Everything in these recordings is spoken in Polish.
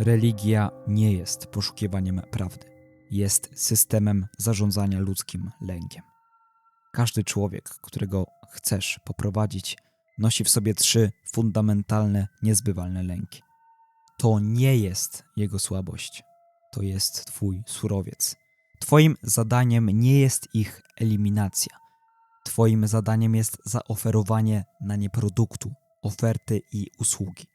Religia nie jest poszukiwaniem prawdy, jest systemem zarządzania ludzkim lękiem. Każdy człowiek, którego chcesz poprowadzić, nosi w sobie trzy fundamentalne, niezbywalne lęki. To nie jest jego słabość, to jest Twój surowiec. Twoim zadaniem nie jest ich eliminacja. Twoim zadaniem jest zaoferowanie na nie produktu, oferty i usługi.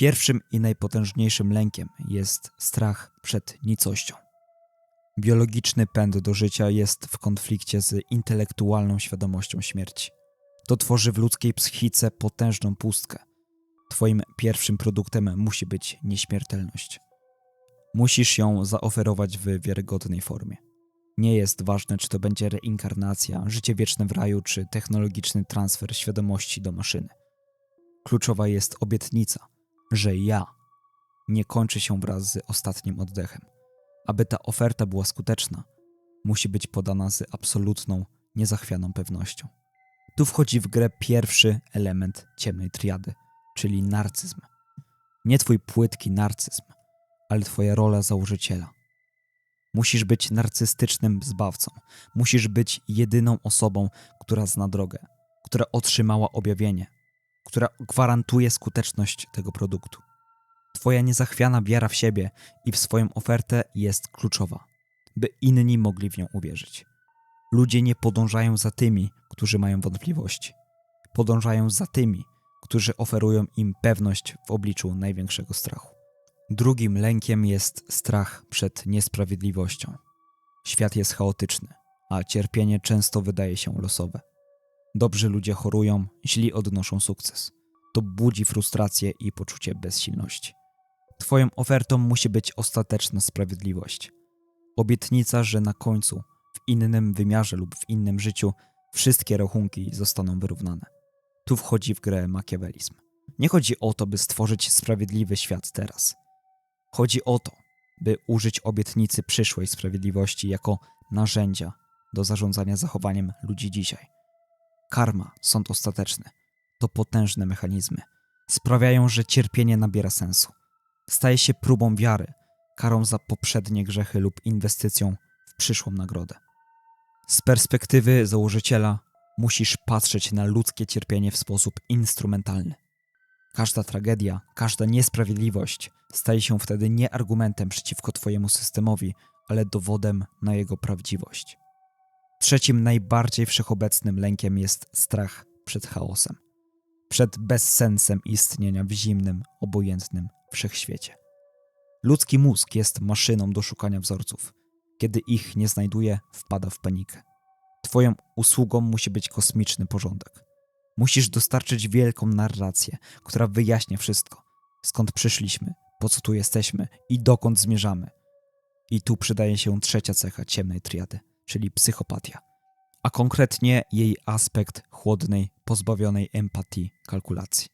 Pierwszym i najpotężniejszym lękiem jest strach przed nicością. Biologiczny pęd do życia jest w konflikcie z intelektualną świadomością śmierci. To tworzy w ludzkiej psychice potężną pustkę. Twoim pierwszym produktem musi być nieśmiertelność. Musisz ją zaoferować w wiarygodnej formie. Nie jest ważne, czy to będzie reinkarnacja, życie wieczne w raju, czy technologiczny transfer świadomości do maszyny. Kluczowa jest obietnica, że ja nie kończy się wraz z ostatnim oddechem. Aby ta oferta była skuteczna, musi być podana z absolutną, niezachwianą pewnością. Tu wchodzi w grę pierwszy element ciemnej triady, czyli narcyzm. Nie twój płytki narcyzm, ale twoja rola założyciela. Musisz być narcystycznym zbawcą. Musisz być jedyną osobą, która zna drogę, która otrzymała objawienie, która gwarantuje skuteczność tego produktu. Twoja niezachwiana wiara w siebie i w swoją ofertę jest kluczowa, by inni mogli w nią uwierzyć. Ludzie nie podążają za tymi, którzy mają wątpliwości. Podążają za tymi, którzy oferują im pewność w obliczu największego strachu. Drugim lękiem jest strach przed niesprawiedliwością. Świat jest chaotyczny, a cierpienie często wydaje się losowe. Dobrzy ludzie chorują, źli odnoszą sukces. To budzi frustrację i poczucie bezsilności. Twoją ofertą musi być ostateczna sprawiedliwość. Obietnica, że na końcu, w innym wymiarze lub w innym życiu, wszystkie rachunki zostaną wyrównane. Tu wchodzi w grę makiawelizm. Nie chodzi o to, by stworzyć sprawiedliwy świat teraz. Chodzi o to, by użyć obietnicy przyszłej sprawiedliwości jako narzędzia do zarządzania zachowaniem ludzi dzisiaj. Karma, sąd ostateczny to potężne mechanizmy. Sprawiają, że cierpienie nabiera sensu. Staje się próbą wiary, karą za poprzednie grzechy lub inwestycją w przyszłą nagrodę. Z perspektywy założyciela musisz patrzeć na ludzkie cierpienie w sposób instrumentalny. Każda tragedia, każda niesprawiedliwość staje się wtedy nie argumentem przeciwko Twojemu systemowi, ale dowodem na jego prawdziwość. Trzecim najbardziej wszechobecnym lękiem jest strach przed chaosem, przed bezsensem istnienia w zimnym, obojętnym wszechświecie. Ludzki mózg jest maszyną do szukania wzorców. Kiedy ich nie znajduje, wpada w panikę. Twoją usługą musi być kosmiczny porządek. Musisz dostarczyć wielką narrację, która wyjaśnia wszystko. Skąd przyszliśmy, po co tu jesteśmy i dokąd zmierzamy. I tu przydaje się trzecia cecha ciemnej triady, czyli psychopatia, a konkretnie jej aspekt chłodnej, pozbawionej empatii kalkulacji.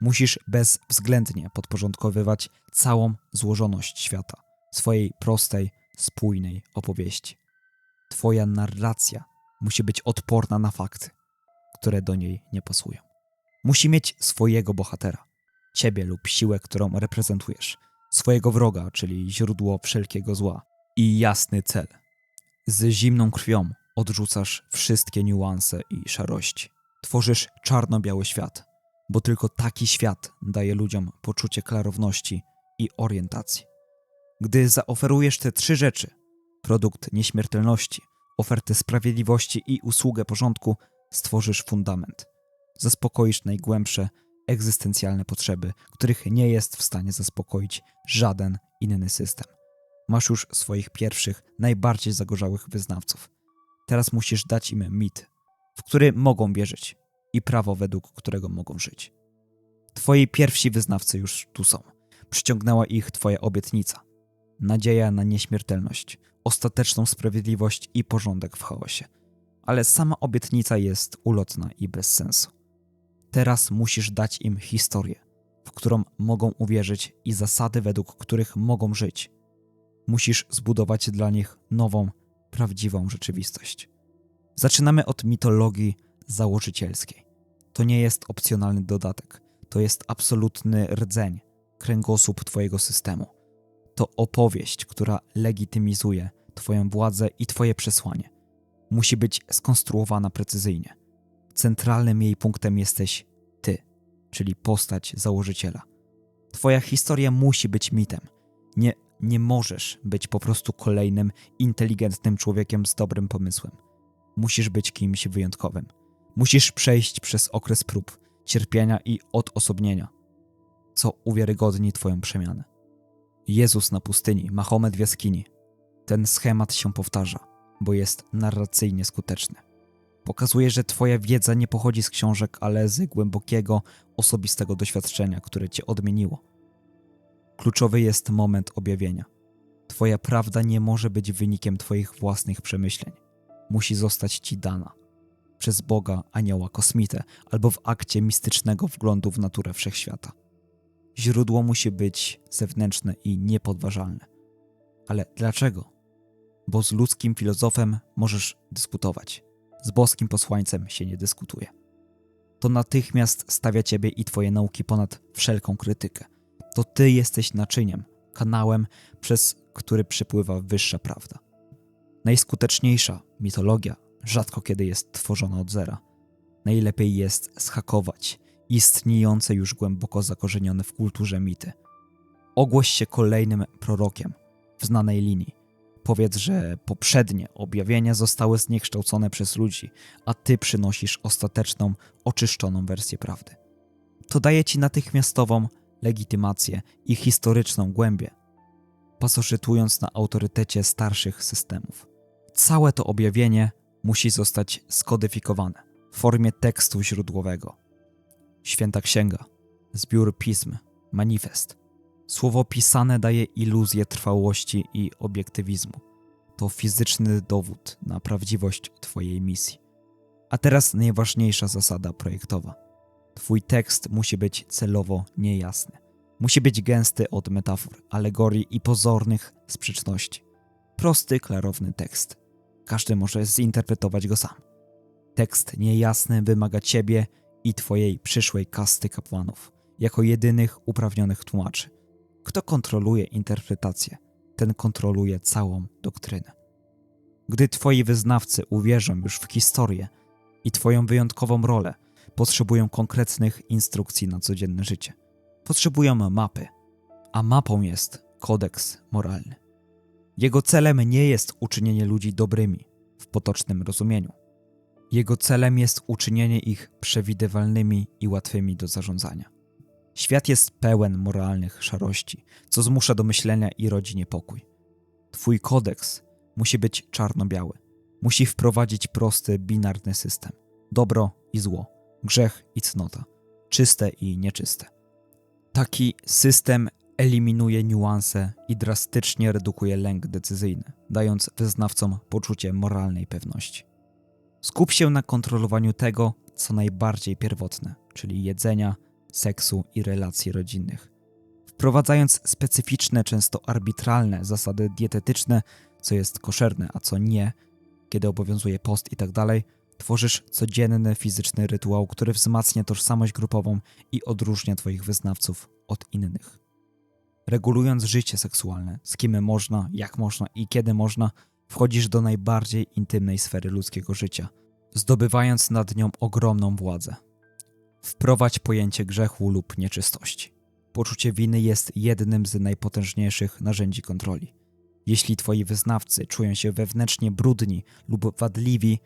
Musisz bezwzględnie podporządkowywać całą złożoność świata, swojej prostej, spójnej opowieści. Twoja narracja musi być odporna na fakty, które do niej nie pasują. Musi mieć swojego bohatera, ciebie lub siłę, którą reprezentujesz, swojego wroga, czyli źródło wszelkiego zła, i jasny cel. Z zimną krwią odrzucasz wszystkie niuanse i szarości. Tworzysz czarno-biały świat, bo tylko taki świat daje ludziom poczucie klarowności i orientacji. Gdy zaoferujesz te trzy rzeczy produkt nieśmiertelności, ofertę sprawiedliwości i usługę porządku stworzysz fundament. Zaspokoisz najgłębsze, egzystencjalne potrzeby, których nie jest w stanie zaspokoić żaden inny system. Masz już swoich pierwszych, najbardziej zagorzałych wyznawców. Teraz musisz dać im mit, w który mogą wierzyć i prawo, według którego mogą żyć. Twoi pierwsi wyznawcy już tu są. Przyciągnęła ich Twoja obietnica. Nadzieja na nieśmiertelność, ostateczną sprawiedliwość i porządek w chaosie. Ale sama obietnica jest ulotna i bez sensu. Teraz musisz dać im historię, w którą mogą uwierzyć i zasady, według których mogą żyć. Musisz zbudować dla nich nową, prawdziwą rzeczywistość. Zaczynamy od mitologii założycielskiej. To nie jest opcjonalny dodatek, to jest absolutny rdzeń. kręgosłup Twojego systemu. To opowieść, która legitymizuje Twoją władzę i Twoje przesłanie. Musi być skonstruowana precyzyjnie. Centralnym jej punktem jesteś Ty, czyli postać założyciela. Twoja historia musi być mitem. Nie, nie możesz być po prostu kolejnym inteligentnym człowiekiem z dobrym pomysłem. Musisz być kimś wyjątkowym. Musisz przejść przez okres prób, cierpienia i odosobnienia, co uwiarygodni Twoją przemianę. Jezus na pustyni, Mahomet w jaskini. Ten schemat się powtarza, bo jest narracyjnie skuteczny. Pokazuje, że Twoja wiedza nie pochodzi z książek, ale z głębokiego, osobistego doświadczenia, które Cię odmieniło. Kluczowy jest moment objawienia. Twoja prawda nie może być wynikiem Twoich własnych przemyśleń. Musi zostać Ci dana przez Boga, anioła, kosmitę albo w akcie mistycznego wglądu w naturę wszechświata. Źródło musi być zewnętrzne i niepodważalne. Ale dlaczego? Bo z ludzkim filozofem możesz dyskutować, z boskim posłańcem się nie dyskutuje. To natychmiast stawia ciebie i twoje nauki ponad wszelką krytykę. To ty jesteś naczyniem, kanałem, przez który przepływa wyższa prawda. Najskuteczniejsza mitologia rzadko kiedy jest tworzona od zera. Najlepiej jest schakować istniejące już głęboko zakorzenione w kulturze mity. Ogłoś się kolejnym prorokiem w znanej linii. Powiedz, że poprzednie objawienia zostały zniekształcone przez ludzi, a ty przynosisz ostateczną, oczyszczoną wersję prawdy. To daje ci natychmiastową legitymację i historyczną głębię, pasożytując na autorytecie starszych systemów. Całe to objawienie musi zostać skodyfikowane w formie tekstu źródłowego. Święta Księga, zbiór pism, manifest. Słowo pisane daje iluzję trwałości i obiektywizmu. To fizyczny dowód na prawdziwość Twojej misji. A teraz najważniejsza zasada projektowa. Twój tekst musi być celowo niejasny. Musi być gęsty od metafor, alegorii i pozornych sprzeczności. Prosty, klarowny tekst. Każdy może zinterpretować go sam. Tekst niejasny wymaga ciebie i twojej przyszłej kasty kapłanów, jako jedynych uprawnionych tłumaczy. Kto kontroluje interpretację, ten kontroluje całą doktrynę. Gdy twoi wyznawcy uwierzą już w historię i twoją wyjątkową rolę, potrzebują konkretnych instrukcji na codzienne życie. Potrzebują mapy, a mapą jest kodeks moralny. Jego celem nie jest uczynienie ludzi dobrymi w potocznym rozumieniu. Jego celem jest uczynienie ich przewidywalnymi i łatwymi do zarządzania. Świat jest pełen moralnych szarości, co zmusza do myślenia i rodzi niepokój. Twój kodeks musi być czarno-biały. Musi wprowadzić prosty, binarny system. Dobro i zło, grzech i cnota, czyste i nieczyste. Taki system eliminuje niuanse i drastycznie redukuje lęk decyzyjny, dając wyznawcom poczucie moralnej pewności. Skup się na kontrolowaniu tego, co najbardziej pierwotne, czyli jedzenia, seksu i relacji rodzinnych. Wprowadzając specyficzne, często arbitralne zasady dietetyczne, co jest koszerne, a co nie, kiedy obowiązuje post i tak tworzysz codzienny fizyczny rytuał, który wzmacnia tożsamość grupową i odróżnia Twoich wyznawców od innych. Regulując życie seksualne, z kim można, jak można i kiedy można, wchodzisz do najbardziej intymnej sfery ludzkiego życia, zdobywając nad nią ogromną władzę. Wprowadź pojęcie grzechu lub nieczystości. Poczucie winy jest jednym z najpotężniejszych narzędzi kontroli. Jeśli twoi wyznawcy czują się wewnętrznie brudni lub wadliwi,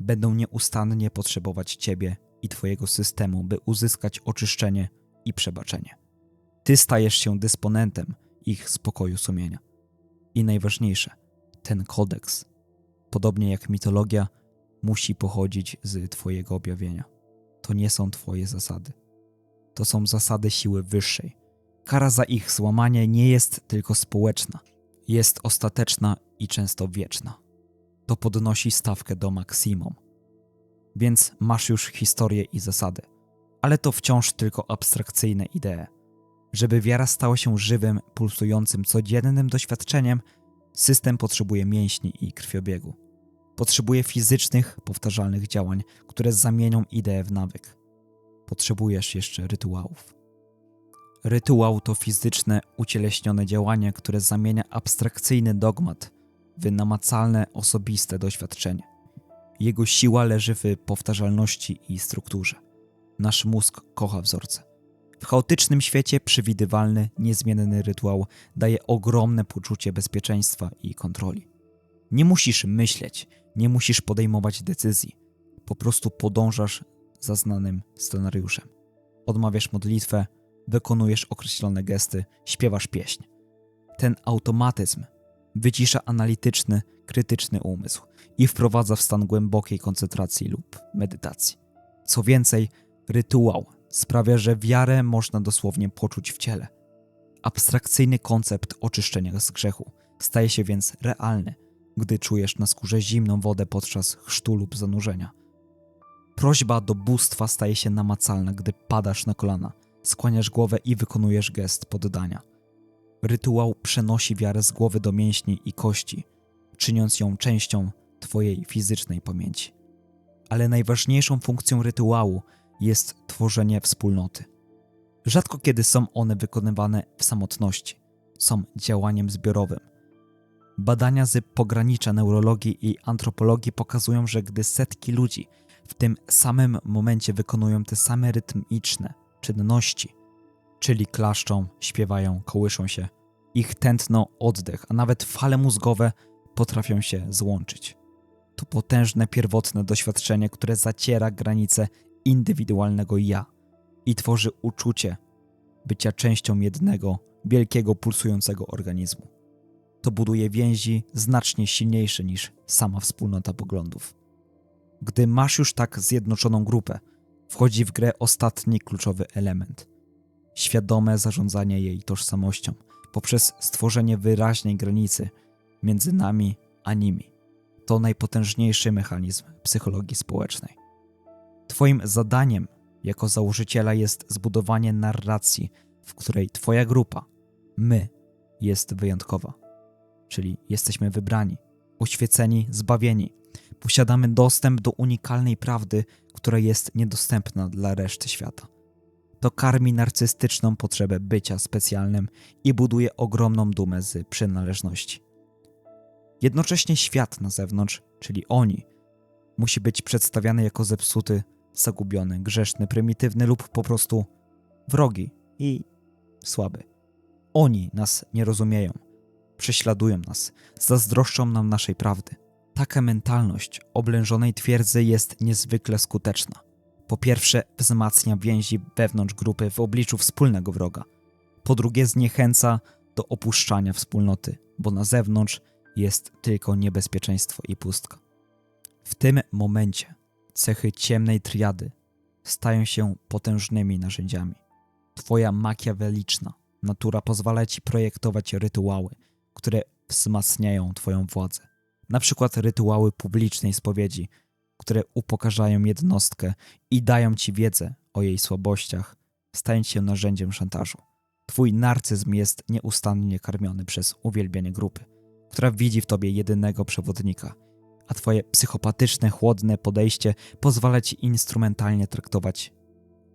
będą nieustannie potrzebować ciebie i twojego systemu, by uzyskać oczyszczenie i przebaczenie. Ty stajesz się dysponentem ich spokoju sumienia. I najważniejsze, ten kodeks, podobnie jak mitologia, musi pochodzić z Twojego objawienia. To nie są Twoje zasady. To są zasady siły wyższej. Kara za ich złamanie nie jest tylko społeczna, jest ostateczna i często wieczna. To podnosi stawkę do maksimum. Więc masz już historię i zasady, ale to wciąż tylko abstrakcyjne idee. Żeby wiara stała się żywym, pulsującym, codziennym doświadczeniem, system potrzebuje mięśni i krwiobiegu. Potrzebuje fizycznych, powtarzalnych działań, które zamienią ideę w nawyk. Potrzebujesz jeszcze rytuałów. Rytuał to fizyczne, ucieleśnione działanie, które zamienia abstrakcyjny dogmat w namacalne, osobiste doświadczenie. Jego siła leży w powtarzalności i strukturze. Nasz mózg kocha wzorce. W chaotycznym świecie przewidywalny, niezmienny rytuał daje ogromne poczucie bezpieczeństwa i kontroli. Nie musisz myśleć, nie musisz podejmować decyzji. Po prostu podążasz za znanym scenariuszem. Odmawiasz modlitwę, wykonujesz określone gesty, śpiewasz pieśń. Ten automatyzm wycisza analityczny, krytyczny umysł i wprowadza w stan głębokiej koncentracji lub medytacji. Co więcej, rytuał sprawia, że wiarę można dosłownie poczuć w ciele. Abstrakcyjny koncept oczyszczenia z grzechu staje się więc realny, gdy czujesz na skórze zimną wodę podczas chrztu lub zanurzenia. Prośba do bóstwa staje się namacalna, gdy padasz na kolana, skłaniasz głowę i wykonujesz gest poddania. Rytuał przenosi wiarę z głowy do mięśni i kości, czyniąc ją częścią Twojej fizycznej pamięci. Ale najważniejszą funkcją rytuału jest tworzenie wspólnoty. Rzadko kiedy są one wykonywane w samotności, są działaniem zbiorowym. Badania z pogranicza neurologii i antropologii pokazują, że gdy setki ludzi w tym samym momencie wykonują te same rytmiczne czynności, czyli klaszczą, śpiewają, kołyszą się, ich tętno, oddech, a nawet fale mózgowe potrafią się złączyć. To potężne pierwotne doświadczenie, które zaciera granice indywidualnego ja i tworzy uczucie bycia częścią jednego, wielkiego, pulsującego organizmu. To buduje więzi znacznie silniejsze niż sama wspólnota poglądów. Gdy masz już tak zjednoczoną grupę, wchodzi w grę ostatni kluczowy element świadome zarządzanie jej tożsamością poprzez stworzenie wyraźnej granicy między nami a nimi. To najpotężniejszy mechanizm psychologii społecznej. Twoim zadaniem jako założyciela jest zbudowanie narracji, w której Twoja grupa, my, jest wyjątkowa. Czyli jesteśmy wybrani, uświeceni, zbawieni. Posiadamy dostęp do unikalnej prawdy, która jest niedostępna dla reszty świata. To karmi narcystyczną potrzebę bycia specjalnym i buduje ogromną dumę z przynależności. Jednocześnie świat na zewnątrz, czyli oni, musi być przedstawiany jako zepsuty, zagubiony, grzeszny, prymitywny lub po prostu wrogi i słaby. Oni nas nie rozumieją, prześladują nas, zazdroszczą nam naszej prawdy. Taka mentalność oblężonej twierdzy jest niezwykle skuteczna. Po pierwsze, wzmacnia więzi wewnątrz grupy w obliczu wspólnego wroga. Po drugie, zniechęca do opuszczania wspólnoty, bo na zewnątrz jest tylko niebezpieczeństwo i pustka. W tym momencie cechy ciemnej triady stają się potężnymi narzędziami. Twoja makiaweliczna natura pozwala ci projektować rytuały, które wzmacniają Twoją władzę. Na przykład rytuały publicznej spowiedzi, które upokarzają jednostkę i dają ci wiedzę o jej słabościach, stając się narzędziem szantażu. Twój narcyzm jest nieustannie karmiony przez uwielbienie grupy, która widzi w tobie jedynego przewodnika – a twoje psychopatyczne, chłodne podejście pozwala ci instrumentalnie traktować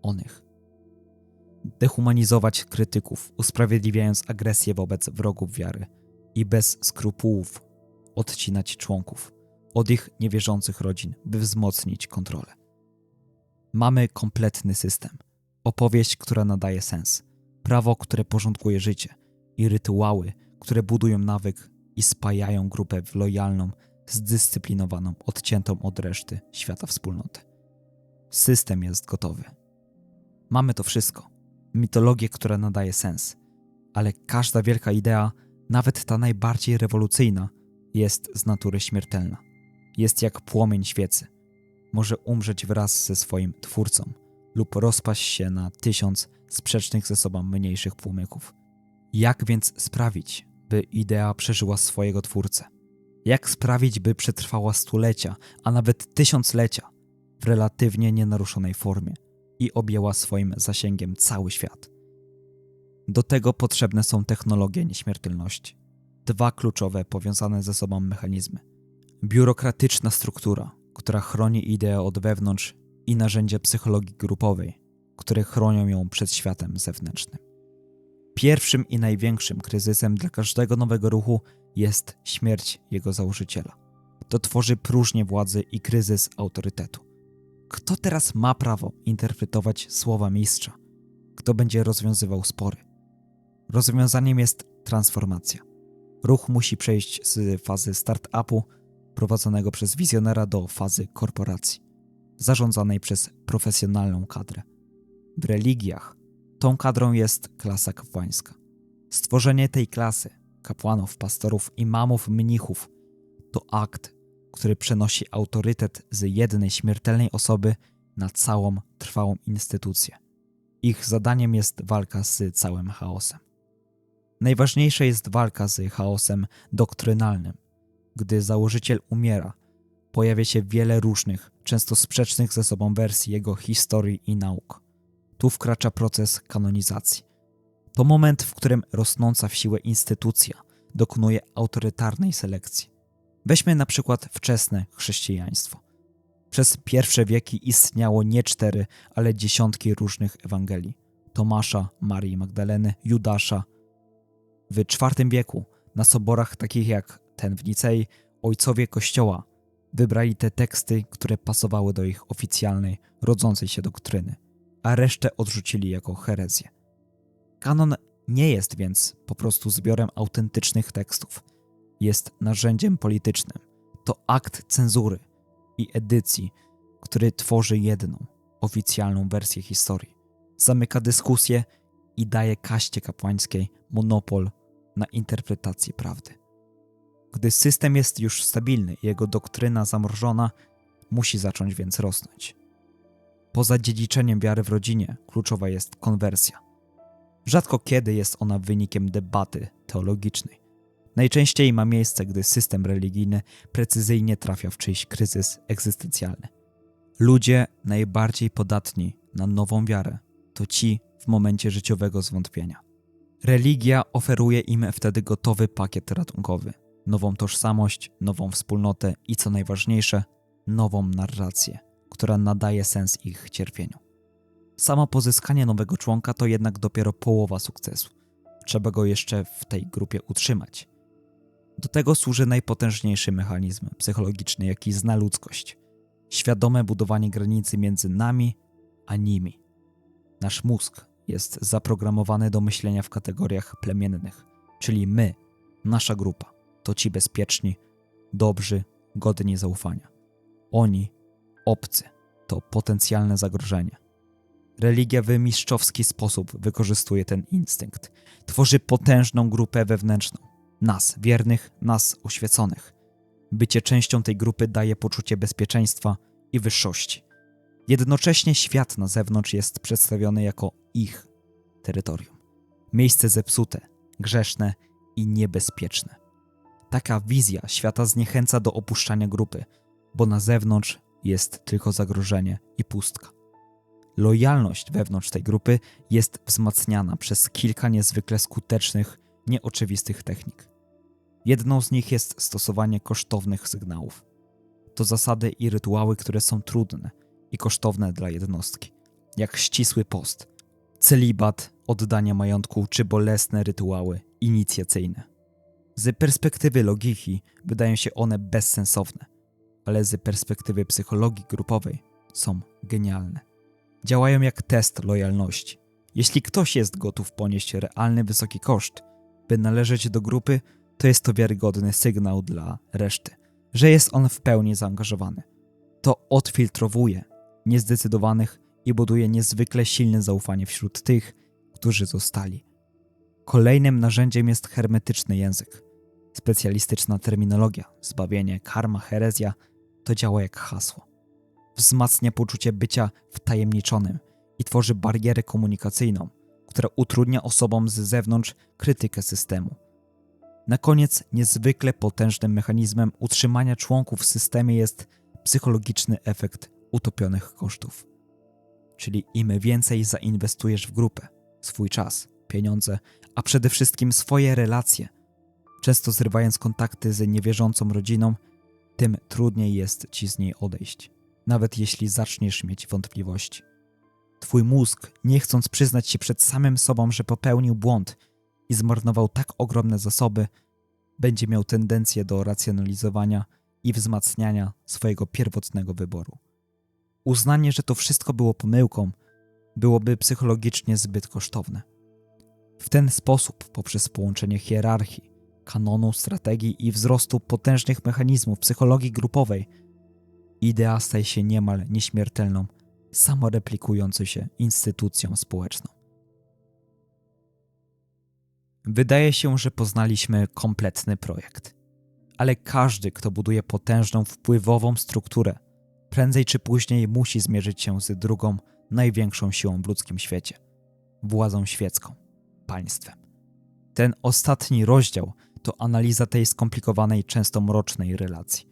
onych. Dehumanizować krytyków, usprawiedliwiając agresję wobec wrogów wiary i bez skrupułów odcinać członków od ich niewierzących rodzin, by wzmocnić kontrolę. Mamy kompletny system, opowieść, która nadaje sens, prawo, które porządkuje życie i rytuały, które budują nawyk i spajają grupę w lojalną, zdyscyplinowaną, odciętą od reszty świata wspólnotę. System jest gotowy. Mamy to wszystko. Mitologię, która nadaje sens. Ale każda wielka idea, nawet ta najbardziej rewolucyjna, jest z natury śmiertelna. Jest jak płomień świecy. Może umrzeć wraz ze swoim twórcą lub rozpaść się na tysiąc sprzecznych ze sobą mniejszych płomyków. Jak więc sprawić, by idea przeżyła swojego twórcę? Jak sprawić, by przetrwała stulecia, a nawet tysiąclecia w relatywnie nienaruszonej formie i objęła swoim zasięgiem cały świat? Do tego potrzebne są technologie nieśmiertelności. Dwa kluczowe, powiązane ze sobą mechanizmy. Biurokratyczna struktura, która chroni ideę od wewnątrz i narzędzia psychologii grupowej, które chronią ją przed światem zewnętrznym. Pierwszym i największym kryzysem dla każdego nowego ruchu jest śmierć jego założyciela. To tworzy próżnię władzy i kryzys autorytetu. Kto teraz ma prawo interpretować słowa mistrza? Kto będzie rozwiązywał spory? Rozwiązaniem jest transformacja. Ruch musi przejść z fazy start-upu prowadzonego przez wizjonera do fazy korporacji, zarządzanej przez profesjonalną kadrę. W religiach tą kadrą jest klasa kapłańska. Stworzenie tej klasy, kapłanów, pastorów, imamów, mnichów, to akt, który przenosi autorytet z jednej śmiertelnej osoby na całą trwałą instytucję. Ich zadaniem jest walka z całym chaosem. Najważniejsza jest walka z chaosem doktrynalnym. Gdy założyciel umiera, pojawia się wiele różnych, często sprzecznych ze sobą wersji jego historii i nauk. Tu wkracza proces kanonizacji. To moment, w którym rosnąca w siłę instytucja dokonuje autorytarnej selekcji. Weźmy na przykład wczesne chrześcijaństwo. Przez pierwsze wieki istniało nie cztery, ale dziesiątki różnych Ewangelii: Tomasza, Marii Magdaleny, Judasza. W IV wieku na soborach takich jak ten w Nicei ojcowie Kościoła wybrali te teksty, które pasowały do ich oficjalnej, rodzącej się doktryny, a resztę odrzucili jako herezję. Kanon nie jest więc po prostu zbiorem autentycznych tekstów. Jest narzędziem politycznym. To akt cenzury i edycji, który tworzy jedną, oficjalną wersję historii. Zamyka dyskusję i daje kaście kapłańskiej monopol na interpretację prawdy. Gdy system jest już stabilny jego doktryna zamrożona, musi zacząć więc rosnąć. Poza dziedziczeniem wiary w rodzinie kluczowa jest konwersja. Rzadko kiedy jest ona wynikiem debaty teologicznej. Najczęściej ma miejsce, gdy system religijny precyzyjnie trafia w czyjś kryzys egzystencjalny. Ludzie najbardziej podatni na nową wiarę to ci w momencie życiowego zwątpienia. Religia oferuje im wtedy gotowy pakiet ratunkowy, nową tożsamość, nową wspólnotę i co najważniejsze, nową narrację, która nadaje sens ich cierpieniu. Samo pozyskanie nowego członka to jednak dopiero połowa sukcesu. Trzeba go jeszcze w tej grupie utrzymać. Do tego służy najpotężniejszy mechanizm psychologiczny, jaki zna ludzkość świadome budowanie granicy między nami a nimi. Nasz mózg jest zaprogramowany do myślenia w kategoriach plemiennych, czyli my, nasza grupa, to ci bezpieczni, dobrzy, godni zaufania. Oni, obcy, to potencjalne zagrożenie. Religia w mistrzowski sposób wykorzystuje ten instynkt. Tworzy potężną grupę wewnętrzną. Nas, wiernych, nas, oświeconych. Bycie częścią tej grupy daje poczucie bezpieczeństwa i wyższości. Jednocześnie świat na zewnątrz jest przedstawiony jako ich terytorium. Miejsce zepsute, grzeszne i niebezpieczne. Taka wizja świata zniechęca do opuszczania grupy, bo na zewnątrz jest tylko zagrożenie i pustka. Lojalność wewnątrz tej grupy jest wzmacniana przez kilka niezwykle skutecznych, nieoczywistych technik. Jedną z nich jest stosowanie kosztownych sygnałów. To zasady i rytuały, które są trudne i kosztowne dla jednostki, jak ścisły post, celibat, oddanie majątku czy bolesne rytuały inicjacyjne. Z perspektywy logiki wydają się one bezsensowne, ale z perspektywy psychologii grupowej są genialne. Działają jak test lojalności. Jeśli ktoś jest gotów ponieść realny wysoki koszt, by należeć do grupy, to jest to wiarygodny sygnał dla reszty, że jest on w pełni zaangażowany. To odfiltrowuje niezdecydowanych i buduje niezwykle silne zaufanie wśród tych, którzy zostali. Kolejnym narzędziem jest hermetyczny język. Specjalistyczna terminologia, zbawienie, karma, herezja to działa jak hasło. Wzmacnia poczucie bycia wtajemniczonym i tworzy barierę komunikacyjną, która utrudnia osobom z zewnątrz krytykę systemu. Na koniec, niezwykle potężnym mechanizmem utrzymania członków w systemie jest psychologiczny efekt utopionych kosztów. Czyli im więcej zainwestujesz w grupę, swój czas, pieniądze, a przede wszystkim swoje relacje, często zrywając kontakty z niewierzącą rodziną, tym trudniej jest ci z niej odejść, nawet jeśli zaczniesz mieć wątpliwości. Twój mózg, nie chcąc przyznać się przed samym sobą, że popełnił błąd i zmarnował tak ogromne zasoby, będzie miał tendencję do racjonalizowania i wzmacniania swojego pierwotnego wyboru. Uznanie, że to wszystko było pomyłką, byłoby psychologicznie zbyt kosztowne. W ten sposób, poprzez połączenie hierarchii, kanonu, strategii i wzrostu potężnych mechanizmów psychologii grupowej, idea staje się niemal nieśmiertelną, samoreplikującą się instytucją społeczną. Wydaje się, że poznaliśmy kompletny projekt. Ale każdy, kto buduje potężną, wpływową strukturę, prędzej czy później musi zmierzyć się z drugą, największą siłą w ludzkim świecie władzą świecką, państwem. Ten ostatni rozdział to analiza tej skomplikowanej, często mrocznej relacji.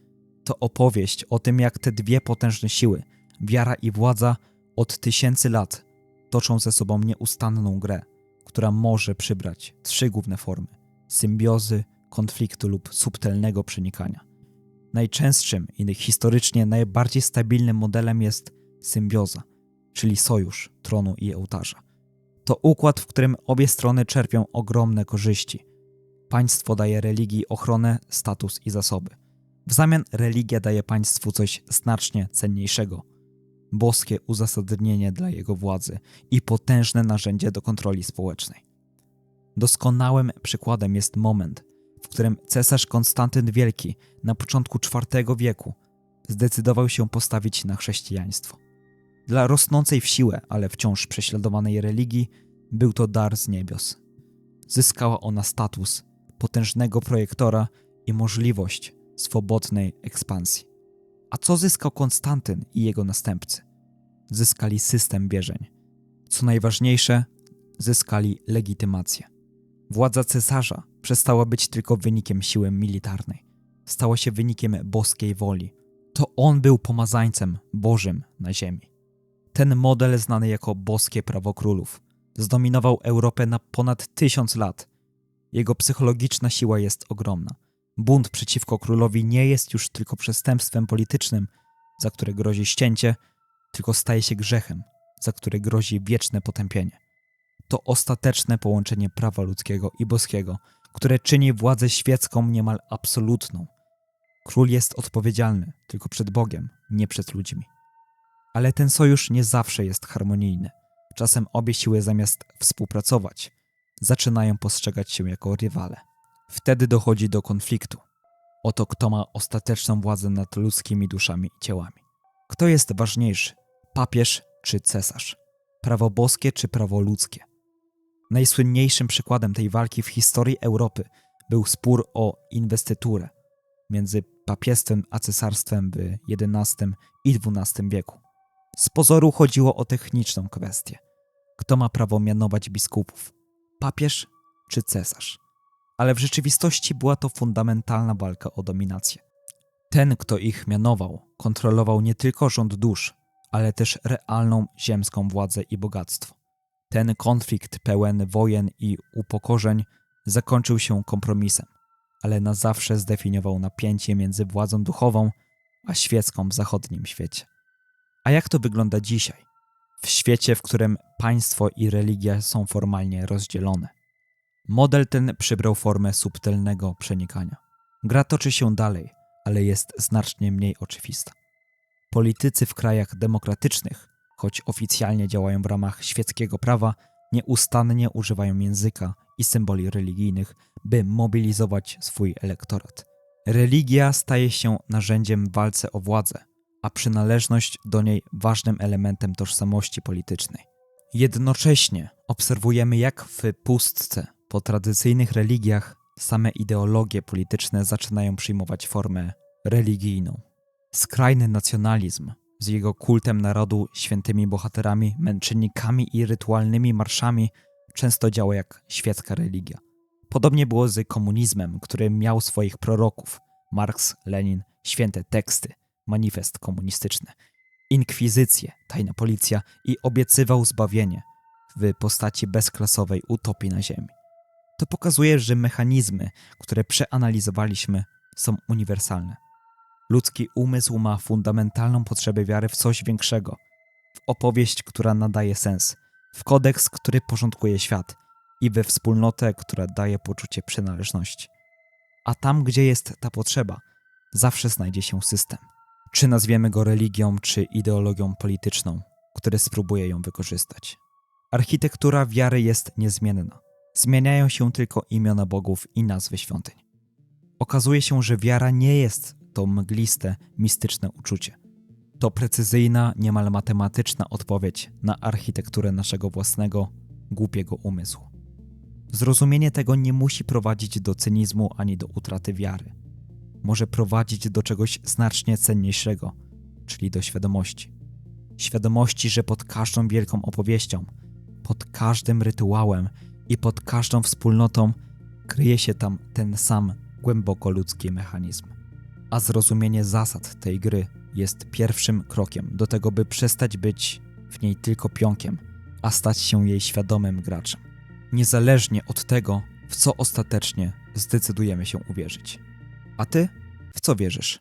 To opowieść o tym, jak te dwie potężne siły, wiara i władza, od tysięcy lat toczą ze sobą nieustanną grę, która może przybrać trzy główne formy: symbiozy, konfliktu lub subtelnego przenikania. Najczęstszym i historycznie najbardziej stabilnym modelem jest symbioza, czyli sojusz tronu i ołtarza. To układ, w którym obie strony czerpią ogromne korzyści. Państwo daje religii ochronę, status i zasoby. W zamian religia daje państwu coś znacznie cenniejszego boskie uzasadnienie dla jego władzy i potężne narzędzie do kontroli społecznej. Doskonałym przykładem jest moment, w którym cesarz Konstantyn Wielki na początku IV wieku zdecydował się postawić na chrześcijaństwo. Dla rosnącej w siłę, ale wciąż prześladowanej religii, był to dar z niebios. Zyskała ona status potężnego projektora i możliwość swobodnej ekspansji. A co zyskał Konstantyn i jego następcy? Zyskali system bierzeń. Co najważniejsze, zyskali legitymację. Władza cesarza przestała być tylko wynikiem siły militarnej. Stała się wynikiem boskiej woli. To on był pomazańcem Bożym na ziemi. Ten model, znany jako boskie prawo królów, zdominował Europę na ponad tysiąc lat. Jego psychologiczna siła jest ogromna. Bunt przeciwko królowi nie jest już tylko przestępstwem politycznym, za które grozi ścięcie, tylko staje się grzechem, za który grozi wieczne potępienie. To ostateczne połączenie prawa ludzkiego i boskiego, które czyni władzę świecką niemal absolutną. Król jest odpowiedzialny tylko przed Bogiem, nie przed ludźmi. Ale ten sojusz nie zawsze jest harmonijny. Czasem obie siły zamiast współpracować, zaczynają postrzegać się jako rywale. Wtedy dochodzi do konfliktu. Oto kto ma ostateczną władzę nad ludzkimi duszami i ciałami. Kto jest ważniejszy, papież czy cesarz? Prawo boskie czy prawo ludzkie? Najsłynniejszym przykładem tej walki w historii Europy był spór o inwestyturę między papiestwem a cesarstwem w XI i XII wieku. Z pozoru chodziło o techniczną kwestię. Kto ma prawo mianować biskupów? Papież czy cesarz? Ale w rzeczywistości była to fundamentalna walka o dominację. Ten, kto ich mianował, kontrolował nie tylko rząd dusz, ale też realną ziemską władzę i bogactwo. Ten konflikt pełen wojen i upokorzeń zakończył się kompromisem, ale na zawsze zdefiniował napięcie między władzą duchową a świecką w zachodnim świecie. A jak to wygląda dzisiaj? W świecie, w którym państwo i religia są formalnie rozdzielone. Model ten przybrał formę subtelnego przenikania. Gra toczy się dalej, ale jest znacznie mniej oczywista. Politycy w krajach demokratycznych, choć oficjalnie działają w ramach świeckiego prawa, nieustannie używają języka i symboli religijnych, by mobilizować swój elektorat. Religia staje się narzędziem w walce o władzę, a przynależność do niej ważnym elementem tożsamości politycznej. Jednocześnie obserwujemy, jak w pustce po tradycyjnych religiach same ideologie polityczne zaczynają przyjmować formę religijną. Skrajny nacjonalizm z jego kultem narodu, świętymi bohaterami, męczennikami i rytualnymi marszami często działa jak świecka religia. Podobnie było z komunizmem, który miał swoich proroków Marks, Lenin, święte teksty, manifest komunistyczny, inkwizycję, tajna policja i obiecywał zbawienie w postaci bezklasowej utopii na ziemi. To pokazuje, że mechanizmy, które przeanalizowaliśmy, są uniwersalne. Ludzki umysł ma fundamentalną potrzebę wiary w coś większego, w opowieść, która nadaje sens, w kodeks, który porządkuje świat i we wspólnotę, która daje poczucie przynależności. A tam, gdzie jest ta potrzeba, zawsze znajdzie się system. Czy nazwiemy go religią, czy ideologią polityczną, który spróbuje ją wykorzystać. Architektura wiary jest niezmienna. Zmieniają się tylko imiona bogów i nazwy świątyń. Okazuje się, że wiara nie jest to mgliste, mistyczne uczucie. To precyzyjna, niemal matematyczna odpowiedź na architekturę naszego własnego, głupiego umysłu. Zrozumienie tego nie musi prowadzić do cynizmu ani do utraty wiary. Może prowadzić do czegoś znacznie cenniejszego, czyli do świadomości. Świadomości, że pod każdą wielką opowieścią, pod każdym rytuałem i pod każdą wspólnotą kryje się tam ten sam głęboko ludzki mechanizm. A zrozumienie zasad tej gry jest pierwszym krokiem do tego, by przestać być w niej tylko pionkiem, a stać się jej świadomym graczem. Niezależnie od tego, w co ostatecznie zdecydujemy się uwierzyć. A ty? W co wierzysz?